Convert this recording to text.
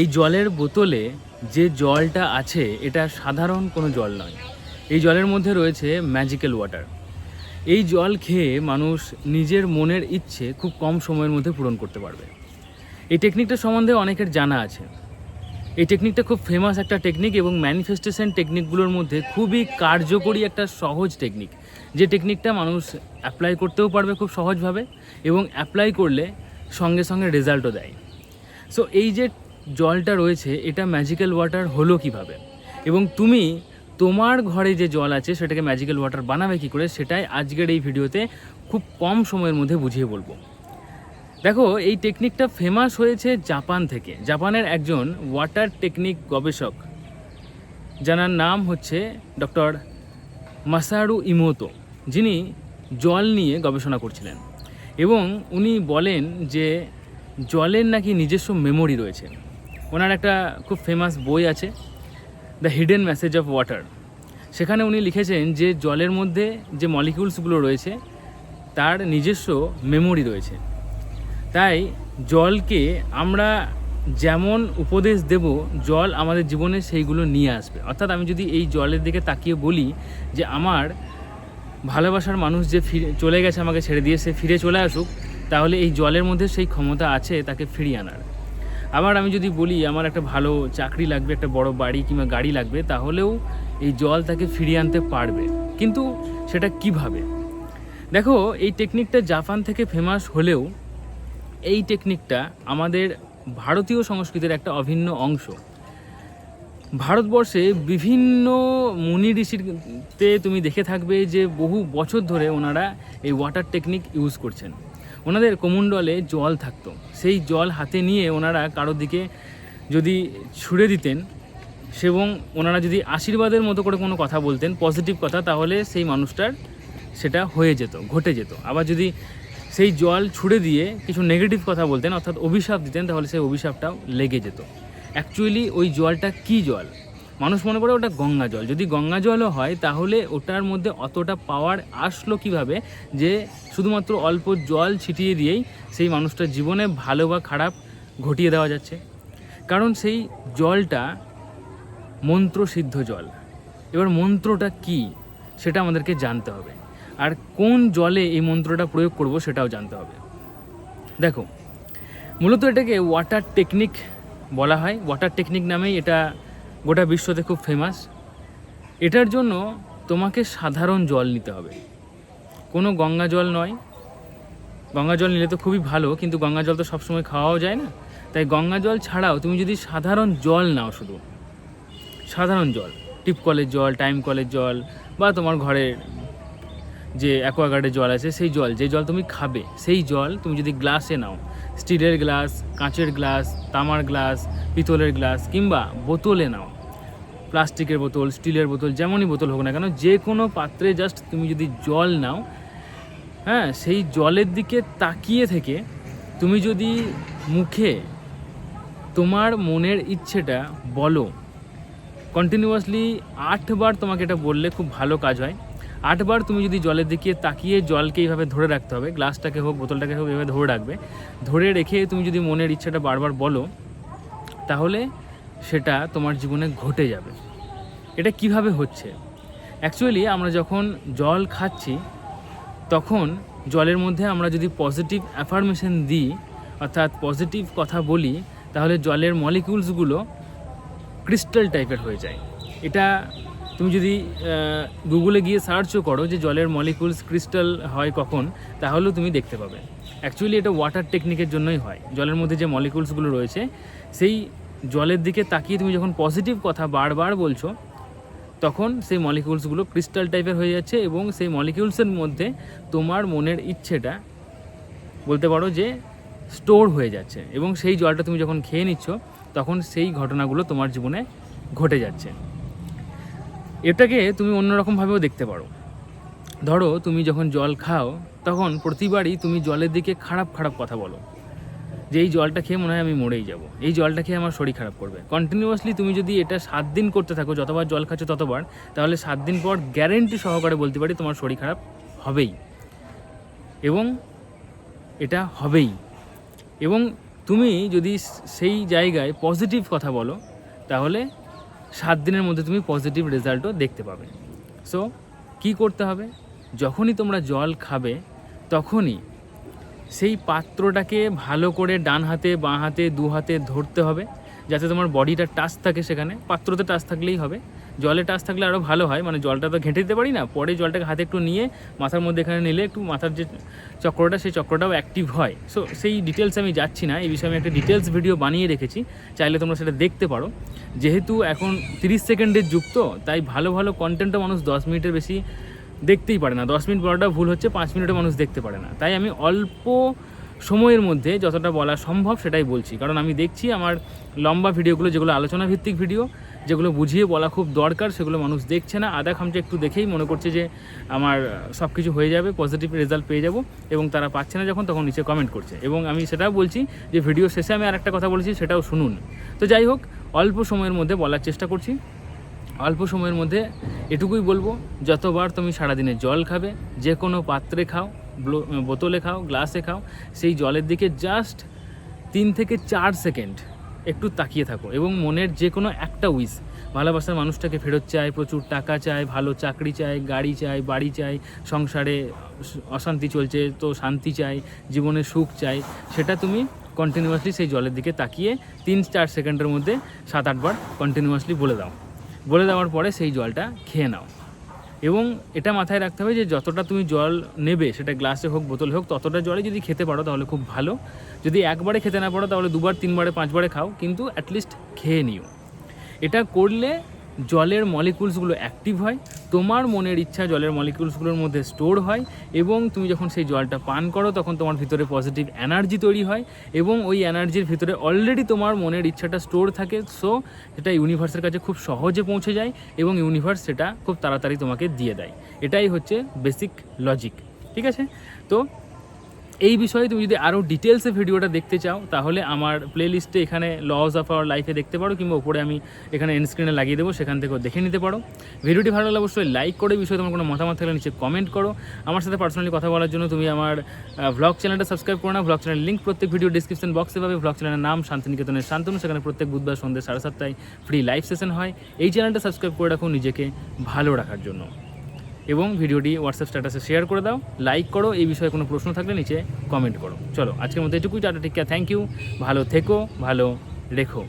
এই জলের বোতলে যে জলটা আছে, এটা সাধারণ কোনো জল নয়। এই জলের মধ্যে রয়েছে ম্যাজিক্যাল ওয়াটার এই জল খেয়ে মানুষ নিজের মনের ইচ্ছে খুব কম সময়ের মধ্যে পূরণ করতে পারবে। এই টেকনিকটা সম্বন্ধে অনেকের জানা আছে। এই টেকনিকটা খুব ফেমাস একটা টেকনিক এবং ম্যানিফেস্টেশন টেকনিকগুলোর মধ্যে খুবই কার্যকরী একটা সহজ টেকনিক যে টেকনিকটা মানুষ অ্যাপ্লাই করতেও পারবে খুব সহজভাবে এবং অ্যাপ্লাই করলে সঙ্গে সঙ্গে রেজাল্টও দেয়। সো এই যে জলটা রয়েছে, এটা ম্যাজিক্যাল ওয়াটার হলো কীভাবে? এবং তুমি তোমার ঘরে যে জল আছে, সেটাকে ম্যাজিক্যাল ওয়াটার বানাবে কী করে, সেটাই আজকের এই ভিডিওতে খুব কম সময়ের মধ্যে বুঝিয়ে বলব। দেখো, এই টেকনিকটা ফেমাস হয়েছে জাপান থেকে। জাপানের একজন ওয়াটার টেকনিক গবেষক যার নাম হচ্ছে ডক্টর মাসারু ইমোতো, যিনি জল নিয়ে গবেষণা করছিলেন। এবং উনি বলেন যে জলের নাকি নিজস্ব মেমোরি রয়েছে। ওনার একটা খুব ফেমাস বই আছে the hidden message of water সেখানে উনি লিখেছেন যে জলের মধ্যে যে মলিকিউলসগুলো রয়েছে, তার নিজস্ব মেমোরি রয়েছে। তাই জলকে আমরা যেমন উপদেশ দেব, জল আমাদের জীবনে সেইগুলো নিয়ে আসবে। অর্থাৎ আমি যদি এই জলের দিকে তাকিয়ে বলি যে আমার ভালোবাসার মানুষ যে ফিরে, চলে গেছে আমাকে ছেড়ে দিয়ে, সে ফিরে চলে আসুক, তাহলে এই জলের মধ্যে সেই ক্ষমতা আছে তাকে ফিরিয়ে আনার। আবার আমি যদি বলি, আমার একটা ভালো চাকরি লাগবে, একটা বড় বাড়ি কিংবা গাড়ি লাগবে, তাহলেও এই জল তাকে ফিরিয়ে আনতে পারবে। কিন্তু সেটা কীভাবে? দেখো, এই টেকনিকটা জাপান থেকে ফেমাস হলেও এই টেকনিকটা আমাদের ভারতীয় সংস্কৃতির একটা অভিন্ন অংশ। ভারতবর্ষে বিভিন্ন মুনি ঋষিরতে তুমি দেখে থাকবে যে বহু বছর ধরে ওনারা এই ওয়াটার টেকনিক ইউজ করছেন। ওনাদের কোমণ্ডলে জল থাকতো। সেই জল হাতে নিয়ে ওনারা কারোর দিকে যদি ছুড়ে দিতেন এবং ওনারা যদি আশীর্বাদের মতো করে কোনো কথা বলতেন পজিটিভ কথা, তাহলে সেই মানুষটার সেটা হয়ে যেত, ঘটে যেত। আবার যদি সেই জল ছুড়ে দিয়ে কিছু নেগেটিভ কথা বলতেন, অর্থাৎ অভিশাপ দিতেন, তাহলে সেই অভিশাপটাও লেগে যেত। অ্যাকচুয়ালি ওই জলটা কি জল? মানুষ মনে করে ওটা গঙ্গা জল। যদি গঙ্গা জলও হয়, তাহলে ওটার মধ্যে অতটা পাওয়ার আসলো কীভাবে? যে শুধুমাত্র অল্প জল ছিটিয়ে দিয়েই সেই মানুষটার জীবনে ভালো বা খারাপ ঘটিয়ে দেওয়া যাচ্ছে। কারণ সেই জলটা মন্ত্রসিদ্ধ জল। এবার মন্ত্রটা কি, সেটা আমাদেরকে জানতে হবে। আর কোন জলে এই মন্ত্রটা প্রয়োগ করব, সেটাও জানতে হবে। দেখো, মূলত এটাকে ওয়াটার টেকনিক বলা হয়। ওয়াটার টেকনিক নামেই এটা গোটা বিশ্বতে খুব ফেমাস এটার জন্য তোমাকে সাধারণ জল নিতে হবে। কোনো গঙ্গা জল নয়। গঙ্গা জল নিলে তো খুবই ভালো, কিন্তু গঙ্গা জল তো সবসময় খাওয়াও যায় না। তাই গঙ্গা জল ছাড়াও তুমি যদি সাধারণ জল নাও শুধু, সাধারণ জল, টিপ কলের জল, টাইম কলের জল, বা তোমার ঘরের যে অ্যাকোয়াগার্ডের জল আছে, সেই জল, যে জল তুমি খাবে, সেই জল তুমি যদি গ্লাসে নাও স্টিলের গ্লাস কাঁচের গ্লাস তামার গ্লাস পিতলের গ্লাস কিংবা বোতলে নাও প্লাস্টিকের বোতল, স্টিলের বোতল, যেমনই বোতল হোক না কেন, যে কোনো পাত্রে জাস্ট তুমি যদি জল নাও হ্যাঁ সেই জলের দিকে তাকিয়ে থেকে তুমি যদি মুখে তোমার মনের ইচ্ছেটা বলো কন্টিনিউয়াসলি আটবার তোমাকে এটা বললে খুব ভালো কাজ হয়। আটবার তুমি যদি জলের দিকে তাকিয়ে জলকে এইভাবে ধরে রাখতে হবে, গ্লাসটাকে হোক, বোতলটাকে হোক, এইভাবে ধরে রাখবে, ধরে রেখে তুমি যদি মনের ইচ্ছাটা বারবার বলো, তাহলে সেটা তোমার জীবনে ঘটে যাবে। এটা কীভাবে হচ্ছে? অ্যাকচুয়ালি আমরা যখন জল খাচ্ছি, তখন জলের মধ্যে আমরা যদি পজিটিভ অ্যাফার্মেশন দিই, অর্থাৎ পজিটিভ কথা বলি, তাহলে জলের মলিকিউলসগুলো ক্রিস্টাল টাইপের হয়ে যায়। এটা তুমি যদি গুগলে গিয়ে সার্চও করো যে জলের মলিকুলস ক্রিস্টাল হয় কখন, তাহলেও তুমি দেখতে পাবে। অ্যাকচুয়ালি এটা ওয়াটার টেকনিকের জন্যই হয়। জলের মধ্যে যে মলিকুলসগুলো রয়েছে, সেই জলের দিকে তাকিয়ে তুমি যখন পজিটিভ কথা বারবার বলছো, তখন সেই মলিকিউলসগুলো ক্রিস্টাল টাইপের হয়ে যাচ্ছে এবং সেই মলিকিউলসের মধ্যে তোমার মনের ইচ্ছেটা বলতে পারো যে স্টোর হয়ে যাচ্ছে এবং সেই জলটা তুমি যখন খেয়ে নিচ্ছ, তখন সেই ঘটনাগুলো তোমার জীবনে ঘটে যাচ্ছে। এটাকে তুমি অন্যরকমভাবেও দেখতে পারো। ধরো, তুমি যখন জল খাও, তখন প্রতিবারই তুমি জলের দিকে খারাপ খারাপ কথা বলো। যে এই জলটা খেয়ে মনে হয় আমি মরেই যাব। এই জলটা খেয়ে আমার শরীর খারাপ করবে। কন্টিনিউয়াসলি তুমি যদি এটা সাত দিন করতে থাকো, যতবার জল খাচ্ছ ততবার, তাহলে সাত দিন পর গ্যারেন্টি সহকারে বলতে পারি তোমার শরীর খারাপ হবেই। এবং এটা হবেই। এবং তুমি যদি সেই জায়গায় পজিটিভ কথা বলো, তাহলে সাত দিনের মধ্যে তুমি পজিটিভ রেজাল্টও দেখতে পাবে। সো কি করতে হবে? যখনই তোমরা জল খাবে, তখনই সেই পাত্রটাকে ভালো করে ডান হাতে, বাঁ হাতে, দু হাতে ধরতে হবে, যাতে তোমার বডিটা টাচ থাকে সেখানে। পাত্রতে টাচ থাকলেই হবে। জলে টাচ থাকলে আরও ভালো হয় মানে জলটা তো ঘেঁটে দিতে পারি না। পরে জলটাকে হাতে একটু নিয়ে মাথার মধ্যে এখানে নিলে একটু মাথার যে চক্রটা, সেই চক্রটাও অ্যাক্টিভ হয়। সো সেই ডিটেলস আমি যাচ্ছি না। এই বিষয়ে আমি একটা ডিটেলস ভিডিও বানিয়ে রেখেছি। চাইলে তোমরা সেটা দেখতে পারো। যেহেতু এখন তিরিশ সেকেন্ডের যুক্ত তাই ভালো ভালো কন্টেন্টও মানুষ দশ মিনিটের বেশি দেখতেই পারে না। দশ মিনিট বলাটা ভুল হচ্ছে, পাঁচ মিনিটে মানুষ দেখতে পারে না। তাই আমি অল্প সময়ের মধ্যে যতটা বলা সম্ভব সেটাই বলছি। কারণ আমি দেখছি আমার লম্বা ভিডিওগুলো, যেগুলো আলোচনা ভিত্তিক ভিডিও, যেগুলো বুঝিয়ে বলা খুব দরকার, সেগুলো মানুষ দেখছে না। আধা খামচে একটু দেখেই মনে করছে যে আমার সব কিছু হয়ে যাবে পজিটিভ রেজাল্ট পেয়ে যাব এবং তারা পাচ্ছে না যখন, তখন নিচে কমেন্ট করছে। এবং আমি সেটাও বলছি যে ভিডিও শেষে আমি আর একটা কথা বলেছি, সেটাও শুনুন। তো যাই হোক, অল্প সময়ের মধ্যে বলার চেষ্টা করছি। অল্প সময়ের মধ্যে এটুকুই বলব, যতবার তুমি সারাদিনে জল খাবে যে কোনো পাত্রে খাও বোতলে খাও, গ্লাসে খাও, সেই জলের দিকে জাস্ট তিন থেকে চার সেকেন্ড একটু তাকিয়ে থাকো এবং মনের যে কোনো একটা উইস ভালোবাসার মানুষটাকে ফেরত চায় প্রচুর টাকা চায় ভালো চাকরি চায় গাড়ি চায় বাড়ি চায় সংসারে অশান্তি চলছে তো শান্তি চাই, জীবনে সুখ চাই, সেটা তুমি কন্টিনিউয়াসলি সেই জলের দিকে তাকিয়ে তিন চার সেকেন্ডের মধ্যে সাত আটবার কন্টিনিউয়াসলি বলে দাও। বলে দেওয়ার পরে সেই জলটা খেয়ে নাও। এবং এটা মাথায় রাখতে হবে যে যতটা তুমি জল নেবে, সেটা গ্লাসে হোক, বোতলে হোক, ততটা জলে যদি খেতে পারো তাহলে খুব ভালো। যদি একবারে খেতে না পারো তাহলে দুবার, তিনবারে, পাঁচবারে খাও, কিন্তু অ্যাটলিস্ট খেয়ে নিও। এটা করলে জলের মলিকুলসগুলো অ্যাক্টিভ হয়, তোমার মনের ইচ্ছা জলের মলিকুলসগুলোর মধ্যে স্টোর হয় এবং তুমি যখন সেই জলটা পান করো তখন তোমার ভিতরে পজিটিভ এনার্জি তৈরি হয় এবং ওই এনার্জির ভিতরে অলরেডি তোমার মনের ইচ্ছাটা স্টোর থাকে। সো সেটা ইউনিভার্সের কাছে খুব সহজে পৌঁছে যায় এবং ইউনিভার্স সেটা খুব তাড়াতাড়ি তোমাকে দিয়ে দেয়। এটাই হচ্ছে বেসিক লজিক ঠিক আছে? তো এই বিষয়ে তুমি যদি আরও ডিটেলসে ভিডিওটা দেখতে চাও, তাহলে আমার প্লেলিস্টে এখানে লস অফ আওয়ার লাইফে দেখতে পারো, কিংবা উপরে আমি এখানে এন্ড স্ক্রিনে লাগিয়ে দেবো, সেখান থেকেও দেখে নিতে পারো। ভিডিওটি ভালো লাগলে অবশ্যই লাইক করে বিষয়ে তোমার কোনো মতামত থাকলে নিচে কমেন্ট করো। আমার সাথে পার্সোনালি কথা বলার জন্য তুমি আমার ভ্লগ চ্যানেলটা সাবস্ক্রাইব করো না ভ্লগ চ্যানেল লিঙ্ক প্রত্যেক ভিডিও ডিসক্রিপশন বক্সে পাবে। ভ্লগ চ্যানেলের নাম শান্তিনিকেতনের শান্তনু, সেখানে প্রত্যেক বুধবার সন্ধ্যে সাড়ে সাতটায় ফ্রি লাইভ সেশন হয়। এই চ্যানেলটা সাবস্ক্রাইব করে রাখো নিজেকে ভালো রাখার জন্য। এবং ভিডিওটি হোয়াটসঅ্যাপ স্ট্যাটাসে শেয়ার করে দাও লাইক করো, এই বিষয়ে কোনো প্রশ্ন থাকলে নিচে কমেন্ট করো। চলো, আজকের মধ্যে এটুকুই, টাটা টিকা থ্যাংক ইউ ভালো থেকো, ভালো রেখো।